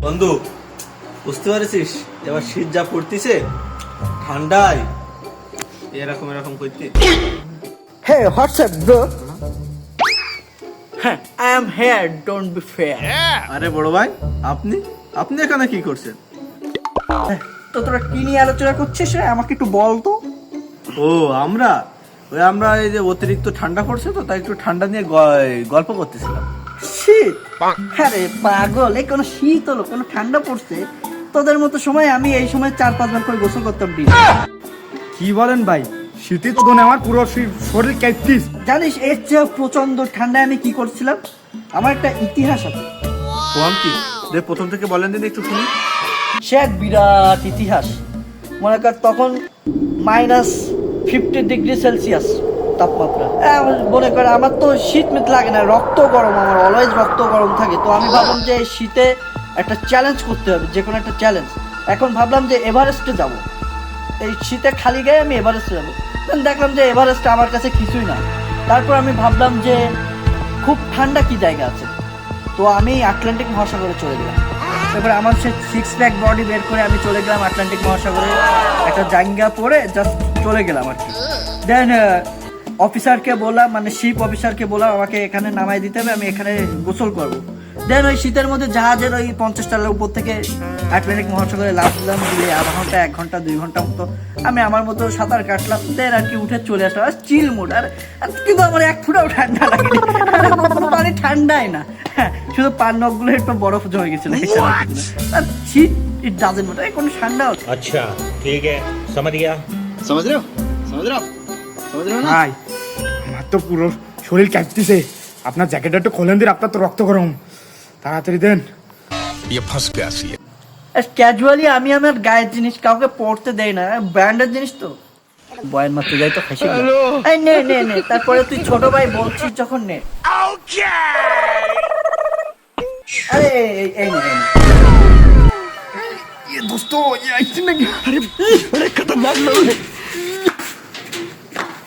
বন্ধু বুঝতে পারছিস? এবার শীত যা পড়তিছে ঠান্ডায় এরকম এরকম করতে। Hey, what's up, bro? I am here, don't be fair. আরে বড় ভাই আপনি? আপনি এখানে কি করছেন? তো তোরা কি নিয়ে আলোচনা করছিস রে? আমাকে একটু বল তো। ও আমরা? ওই আমরা এই যে অতিরিক্ত ঠান্ডা পড়ছে তো তাই একটু ঠান্ডা নিয়ে গ- গল্প করতেছিলাম। শীত আরে পাগল এই কোনো শীত হলো কোনো ঠান্ডা পড়ছে। তোদের মতো সময় আমি এই সময় চার পাঁচবার করে গোসল করতাম দিন কি বলেন ভাই? শীতে তো আমার পুরো শরীর- শরীর ক্যাপটিস। জানিস এর চেয়ে প্রচণ্ড ঠান্ডায় আমি কি করছিলাম? আমার একটা ইতিহাস আছে। কোয়াম কি? যে প্রথম থেকে বলেন দিন একটু শুনি। সে এক বিরাট ইতিহাস। মনে কর তখন মাইনাস ফিফটি ডিগ্রি সেলসিয়াস তাপমাত্রা। হ্যাঁ, মনে করে আমার তো শীত মিত লাগে না রক্ত গরম আমার অলওয়েজ রক্ত গরম থাকে। তো আমি ভাবলাম যে এই শীতে একটা চ্যালেঞ্জ করতে হবে যে কোনো একটা চ্যালেঞ্জ এখন ভাবলাম যে এভারেস্টে যাব। এই শীতে খালি গায়ে আমি এভারেস্টে যাব। দেখলাম যে এভারেস্ট আমার কাছে কিছুই না। তারপর আমি ভাবলাম যে খুব ঠান্ডা কি জায়গা আছে? তো আমি আটলান্টিক মহাসাগরে চলে গেলাম। তারপরে আমার সে সিক্স প্যাক বডি বের করে আমি চলে গেলাম আটলান্টিক মহাসাগরে একটা জাঙ্গা পরে জাস্ট চলে গেলাম আর কি। দেন অফিসারকে বললাম মানে শিপ অফিসারকে বললাম আমাকে এখানে নামাই দিতে হবে আমি এখানে গোসল করব। দেন ওই শীতের মধ্যে জাহাজের ওই পঞ্চাশ টাকার উপর থেকে আটলান্টিক মহাসাগরে লাভ দিলাম দিয়ে আধা ঘণ্টা এক ঘণ্টা দুই ঘণ্টা মতো আমি আমার মতো সাঁতার কাটলাম দেন আর কি উঠে চলে আসলাম। আর চিল মুড আর কিন্তু আমার এক ফুটাও ঠান্ডা লাগে পানি ঠান্ডাই না। শুধু পান নখগুলো একটু বরফ জমে গেছিল। শীত ইট ডাজেন্ট ম্যাটার কোনো ঠান্ডা আচ্ছা ঠিক আছে। গিয়া ভাই আমার তো পুরো শরীর কাঁপতেছে। আপনার জ্যাকেটটা একটু খোলেন দিন আপনার তো রক্ত গরম। তাড়াতাড়ি দেন। ইয়ে ফাঁস আসি ক্যাজুয়ালি আমি আমার গায়ের জিনিস কাউকে পড়তে দেই না। ব্র্যান্ডের জিনিস তো। বয়ের মাত্র যাই তো ফাঁসি নে নে নে তারপরে তুই ছোট ভাই বলছিস যখন নে। আরে এই এই নে দোস্ত আরে আরে খতরনাক লোক